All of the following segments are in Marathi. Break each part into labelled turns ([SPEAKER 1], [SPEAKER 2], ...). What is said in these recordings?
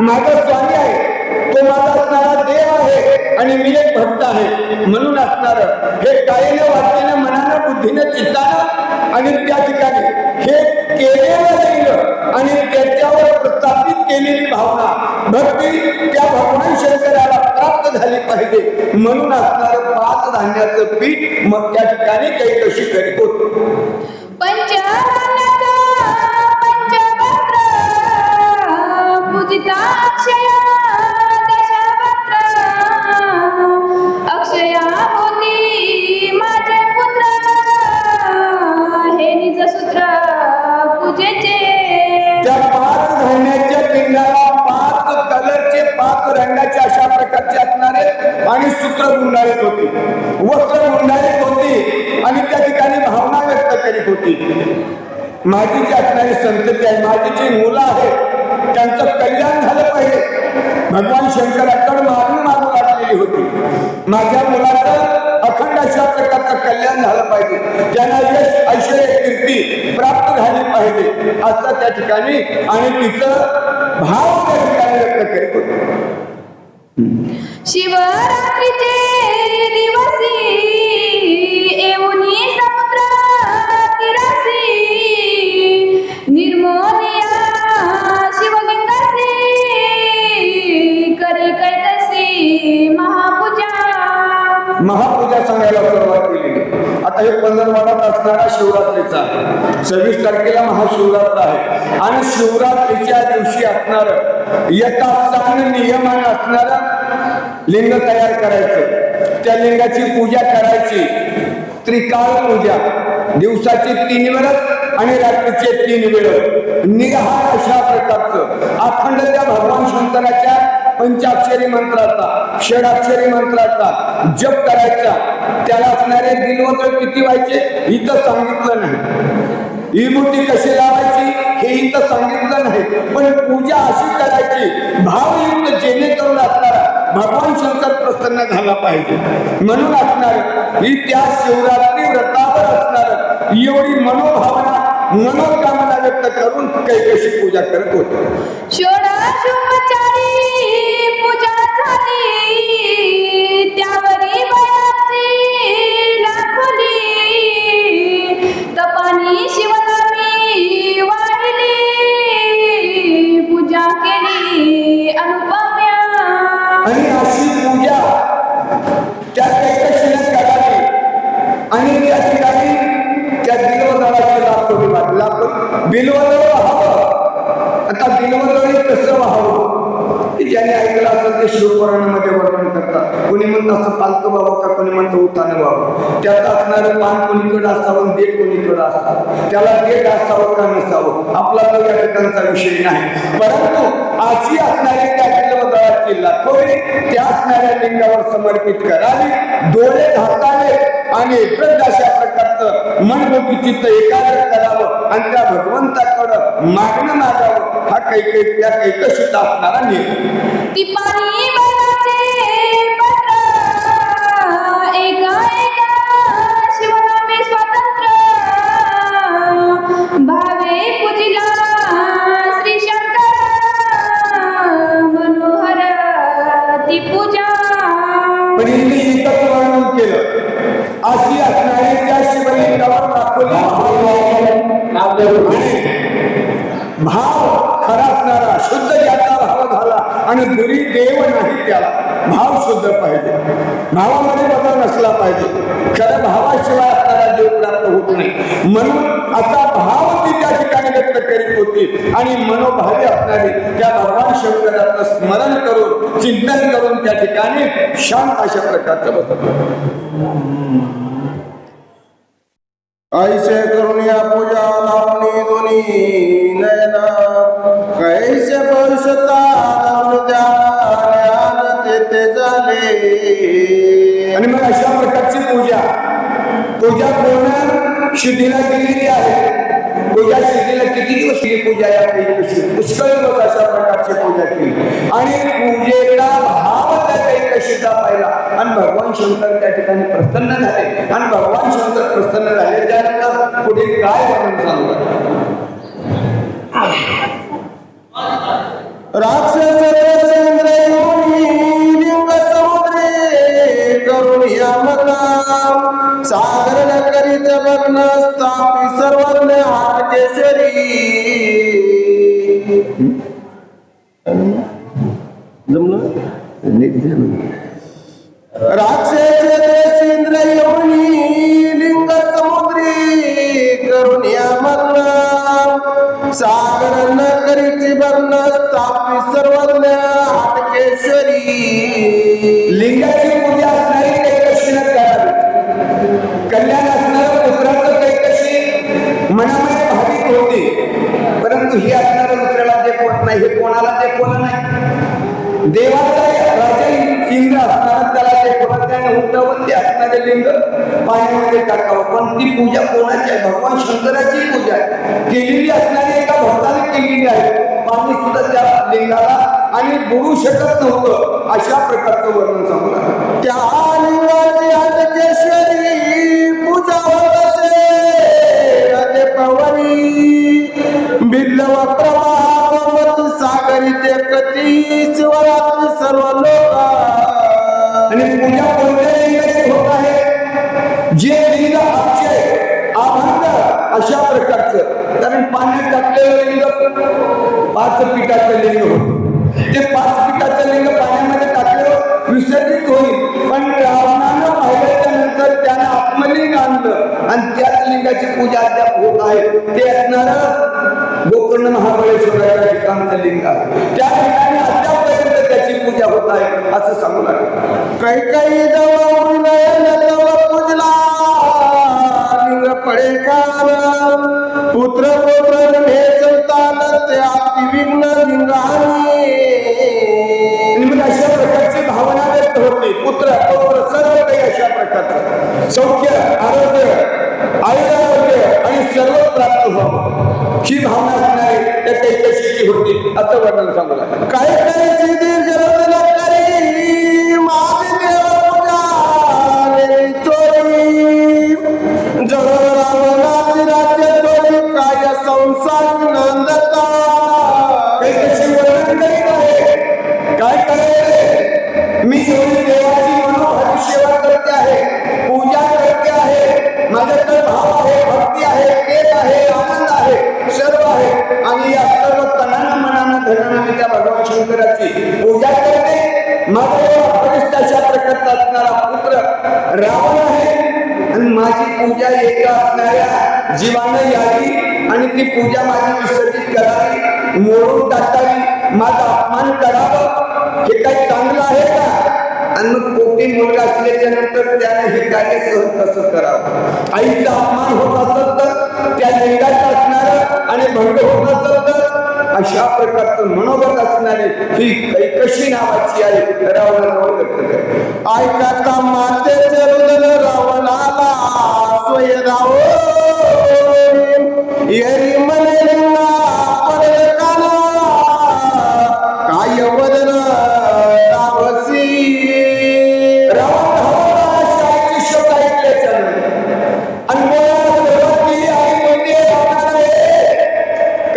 [SPEAKER 1] माझा स्वामी आहे. तो माझा असणारा देव आहे आणि मी एक भक्त आहे. म्हणून असणार. हे कायेनं वाचल्याने मनानं बुद्धीनं चित्तानं आणि त्या ठिकाणी हे केलेलं जाईल आणि त्याच्यावर प्रस्थापित केलेली भावना भक्ती त्या भगवान शंकराला प्राप्त झाली पाहिजे. म्हणून असणार पाच धान्याचं पीठ मग त्या ठिकाणी काही कशी करीत होत पंच आणि सूत्र गुंडाळीत होती. वस्त्र गुंडाळीत होती आणि त्या ठिकाणी भावना व्यक्त करीत होती. मातीची असणारी संतती आहे. माझी मुलं आहेत. त्यांचं कल्याण झालं पाहिजे. भगवान शंकराकडे मागणी मागू लागलेली होती. माझ्या मुलाचं अखंड अशा प्रकारचं कल्याण झालं पाहिजे. त्यांना यश ऐश्वर्य कीर्ती प्राप्त झाली पाहिजे. असं त्या ठिकाणी आणि तिचं भाव त्या ठिकाणी व्यक्त करीत होते.
[SPEAKER 2] शिवरात्रीचे दिवसी येऊन समुद्र तिरासी निर्मोनिया शिवलिंगासी करी कैतसी महापूजा.
[SPEAKER 1] महापूजा सांगायला सुरुवात केली. आता हे पंधरवाडात असणारा शिवरात्रीचा. सव्वीस तारखेला महाशिवरात्र आहे. आणि शिवरात्रीच्या दिवशी असणार यथास्थान नियमान असणारा लिंग तयार करायचं. त्या लिंगाची पूजा करायची. त्रिकाळ पूजा. दिवसाची तीन वेळ आणि रात्रीचे तीन वेळ. निराहार अशा प्रकारचं. अखंड त्या भगवान शंकराच्या पंचाक्षरी मंत्राचा षडाक्षरी मंत्राचा जप करायचा. त्याला असणारे दिनवतर किती व्हायचे? इथं सांगितलं नाही. विभूती कशी लावायची? हे इथं सांगितलं नाही. पण पूजा अशी करायची. भावयुक्त जेणेकरून भगवान शंकर प्रसन्न झाला पाहिजे. म्हणून असणार ही त्या शिवरात्री व्रतावर असणार एवढी मनोभावना मनोकामना व्यक्त करून कैकशी पूजा करत होते. ज्याने ऐकलं असेल ते शिवपुराणामध्ये वर्णन करतात. कोणी म्हणत असं पालतं बाबा का कोणी म्हणतं उतानं बाबा? त्यात असणारं पान कोणीकडं असावं आणि देठ कोणीकडं असावं? त्याला देठ असावं का नसावं? आपला तो या ठिकाणचा विषय नाही. परंतु अशी असणारी त्या किल्लवताळाची लाखोरी त्या असणाऱ्या लिंगावर समर्पित करावी डोळे झाकावे आणि एकच अशा प्रकारचं मनमोठी चित्त एकाग्र करावं आणि त्या भगवंताकडं मागणं मागावं. हा कैक त्या कैकशीचा असणारा नियम.
[SPEAKER 2] भावे
[SPEAKER 1] आणि दुरी देव नाही त्याला भाव शुद्ध पाहिजे. भावामध्ये बदल नसला पाहिजे. खरं भावाशिवाय आपल्याला देव प्राप्त होत नाही. म्हणून आता भाव ती त्या ठिकाणी व्यक्त करीत होती. आणि मनोभावी असणारी त्या भगवान शंकराचं स्मरण करून चिंतन करून त्या ठिकाणी शांत अशा प्रकारचं बसत
[SPEAKER 3] ऐसे करून या पूजा लावणी दोन्ही
[SPEAKER 1] आणि मग अशा प्रकारची पूजा. पूजा पूर्ण शुद्धीला केलेली आहे. पूजा शुद्धीला किती दिवस ही पूजा या पुष्कळ लोक अशा प्रकारची पूजा केली. आणि पूजेला भाव त्या कैकशीचा पाहिला. आणि भगवान शंकर त्या ठिकाणी प्रसन्न झाले. आणि भगवान शंकर प्रसन्न झाले. त्यानंतर पुढे काय वर्णन सांगू?
[SPEAKER 3] राक्षस जमलं? राक्षस देशींद्र योनी लिंग समुद्री करून या सागर न करीची भग्न स्थापी सर्वज्ञ हाटकेश्वरी
[SPEAKER 1] लिंगाची पूजा असणारी कैकशी न करावी कल्याण असणारं पुत्राचं कैकशी मनामध्ये भाविक होती. देवाचा राजा इंद्र असताना त्याला ते ते असणारे लिंग पाण्यामध्ये टाकावं. पण ती पूजा कोणाची आहे? भगवान शंकराची पूजा आहे. केलेली असणारी एका भक्ताने केलेली आहे. पाणी सुद्धा त्या लिंगाला आणि बुडू शकत नव्हतं अशा प्रकारचं वर्णन सांगू
[SPEAKER 3] त्या
[SPEAKER 1] अशा प्रकारचं. कारण पाण्यात टाकलेलं लिंग पाच पिठाचं लिंग होत. ते पाच पिठाचं लिंग पाण्यामध्ये टाकलं विसर्जित होईल. पण रावणानं पाहिल्याच्या नंतर त्यानं आत्मलिंग आणलं आणि त्याच लिंगाची पूजा अद्याप होत आहे. ते असणार गोकर्ण महाबळेश्वराच्या ठिकाणचं लिंग आहे. त्या ठिकाणी अद्यापर्यंत त्याची पूजा होत आहे असं सांगू लागलं.
[SPEAKER 3] काही काही
[SPEAKER 1] सौख्य आरोग्य आयुरारोग्य आणि सर्व प्राप्त व्हावं. ही भावना असणारी त्या कैकशीची होती असं वर्णन सांगू लागलं.
[SPEAKER 3] काही
[SPEAKER 1] जीवानं यावी आणि ती पूजा माझी विसर्जित करावी मोडून टाकावी माझा अपमान करावा. हे काही चांगलं आहे का? आणि मग कोटी मुलगा असल्याच्या नंतर त्याने हे कार्य सहज कसं करावं? आईचा अपमान होत असत तर त्या लिंगाचं असणार आणि भंग होत असत तर अशा प्रकारचं मनोगत असणारे ही कैकशी नावाची आई रावणाजवळ व्यक्त करते.
[SPEAKER 3] ऐकता मातेचे रुदन रावणाला स्वय
[SPEAKER 1] रावण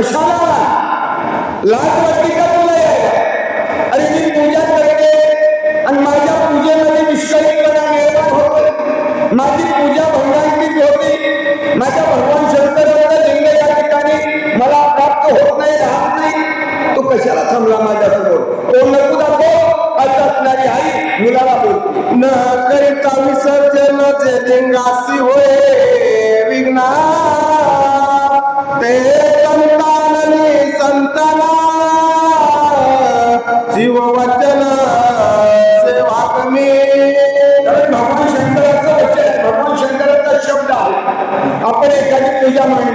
[SPEAKER 1] कशाला? लाज वाटते का तुला अरे मी पूजा करते आणि माझ्या पूजेमध्ये निष्कळीपणा निर्माण होतो. माझी पूजा भंगांकित होती. माझ्या भगवान शंकराचं लिंग या ठिकाणी मला प्राप्त होत नाही राहत नाही. तो कशाला थांबला माझ्यासमोर? तो नको दाखव. असं असणारी आई मुलाला बोलते.
[SPEAKER 3] न करता विसर्जनाचे लिंगासी होय.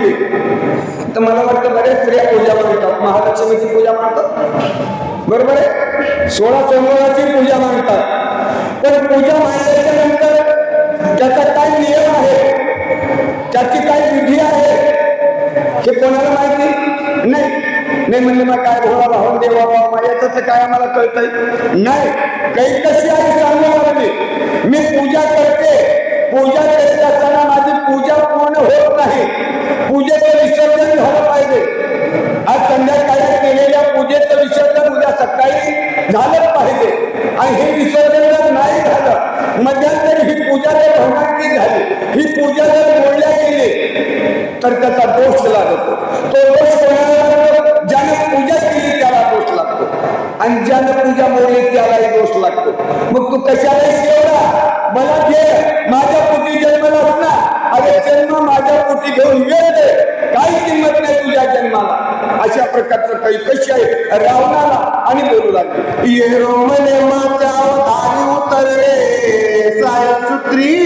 [SPEAKER 1] मांडली तर मला वाटतं बऱ्याच स्त्रिया पूजा मांडतात महालक्ष्मीची पूजा मांडतात बरोबर आहे? सोळा सोमवाराची पूजा मांडतात तर पूजा मांडल्याच्या नंतर त्याचा काय नियम आहे? त्याची काय विधी आहे? हे कोणाला माहिती? नाही. नाही म्हणजे मग काय भोळा भाऊन देवा बाबा याचं तर काय आम्हाला कळतंय? नाही. काही कशी आहे? सांगू लागली. मी पूजा करते. पूजा करत असताना माझी पूजा विसर्जन झालं पाहिजे आज संध्याकाळी केलेल्या पूजेचं विसर्जन झालंच पाहिजे आणि हे विसर्जन जर नाही झालं मध्यंतरी ही पूजा जर भवनांची झाली ही पूजा जर गेली तर त्याचा दोष लागतो तो दोष ज्याने पूजा केली त्याला दोष लागतो आणि ज्याने पूजा मोडली त्यालाही दोष लागतो मग तू कशाला मला घे माझ्या पोटी जन्मलाच ना अरे जन्म माझ्या पोटी घेऊन येते काही किंमत नाही तुझ्या जन्माला. अशा प्रकारचं काही कशी आहे. रावणाला आणि बोलू लागले.
[SPEAKER 3] ये रोमने माच्या उतरले
[SPEAKER 1] साय सुत्री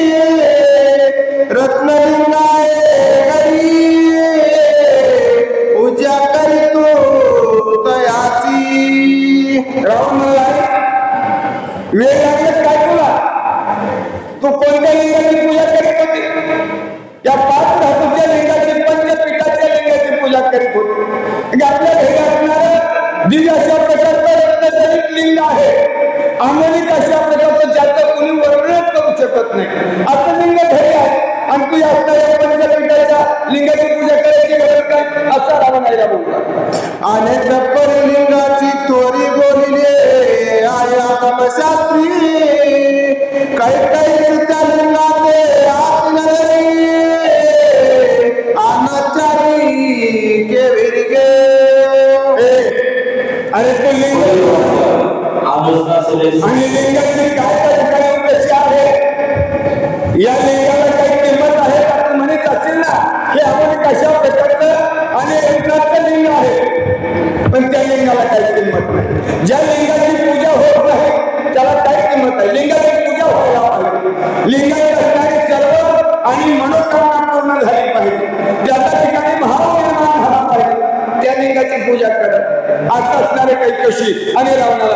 [SPEAKER 1] आंगणिक अशा प्रकारचं ज्याचं कोणी वर्णनच करू शकत नाही. असं लिंग घरी आहे. आणि तू या पंचपीठाच्या लिंगाची पूजा करायची गरज काय? असा राहा नाही बोलला
[SPEAKER 3] आणि लिंगाची थोरी बोलली आया शास्त्री
[SPEAKER 1] ज्या लिंगाची पूजा होत नाही त्याला काय किंमत आहे लिंगाची पूजा व्हायला पाहिजे. लिंगाची असणारी सर्व आणि मनोकामना पूर्ण झाली पाहिजे. ज्याच्या ठिकाणी भाव निर्माण झाला पाहिजे त्या लिंगाची पूजा करत आता असणारे काही कशी आणि रावणाला